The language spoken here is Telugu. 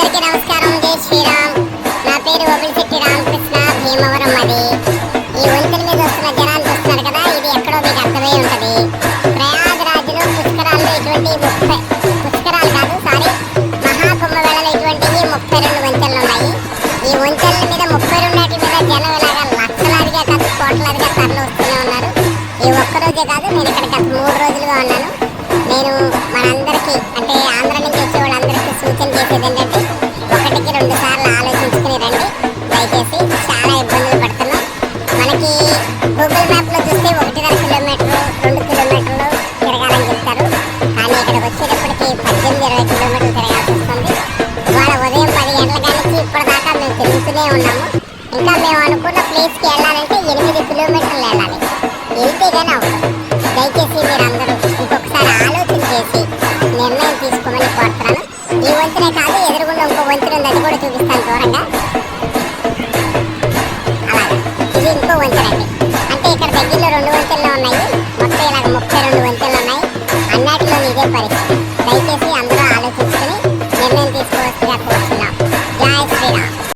అందరికీ నమస్కారం. జై శ్రీరామ్. నా పేరు ఒబిలిశెట్టి రామకృష్ణ. భీమవరం అది. ఈ వంతెన మీద వస్తున్న జనాలు చూస్తున్నారు కదా ఇది ఎక్కడో మీకు అర్థమై ఉంటుంది. ప్రయాగరాజ్లో పుష్కరాల్లో ఇటువంటి ముప్పై పుష్కరాలు కాదు సారీ మహాకుంభవేళలో ఇటువంటివి ముప్పై రెండు వంతెనలు ఉన్నాయి. ఈ వంతెనల మీద ముప్పై రెండాటి మీద జనం ఇలాగా లక్షలాదిగా కాదు కోట్లాదిగా తరలి వస్తూనే ఉన్నారు. ఈ ఒక్క రోజే కాదు నేను ఇక్కడ గత మూడు రోజులుగా ఉన్నాను. నేను మనందరికీ అంటే ఆంధ్ర నుంచి వచ్చే వాళ్ళందరికీ సూచన చేసేది ఏంటంటే మనకి గూగుల్ మ్యాప్లో చూస్తే ఒకటిన్నర కిలోమీటర్లు రెండు కిలోమీటర్లు తిరగాలని చెప్తారు. కానీ ఇక్కడికి వచ్చేటప్పటికి పద్దెనిమిది ఇరవై కిలోమీటర్లు తిరగాల్సి వస్తుంది. ఇవాళ ఉదయం పది గంటల కానించి ఇప్పటిదాకా మేము తిరుగుతూనే ఉన్నాము. ఇంకా మేము అనుకున్న ప్లేస్కి వెళ్ళాలంటే ఎనిమిది కిలోమీటర్లు వెళ్ళాలి. వెళ్తే కానీ అవ్వదు. దయచేసి అందరూ ఇంకొకసారి ఆలోచన చేసి నిర్ణయం తీసుకోమని కోరుతున్నాను. ఈ వంతునే కాదు ఎదురుగుండా ఇంకో వంతున ఉంది అది కూడా చూపిస్తాను దూరంగా. ఇంకో వంతెనండి అంటే ఇక్కడ దగ్గరలో రెండు వంతెల్లో ఉన్నాయి. మొత్తం ఇలా ముప్పై రెండు వంతెలు ఉన్నాయి. అన్నిటిలో ఇదే పరిస్థితి. దయచేసి అందరూ ఆలోచించుకొని నిర్ణయం తీసుకోవాల్సిగా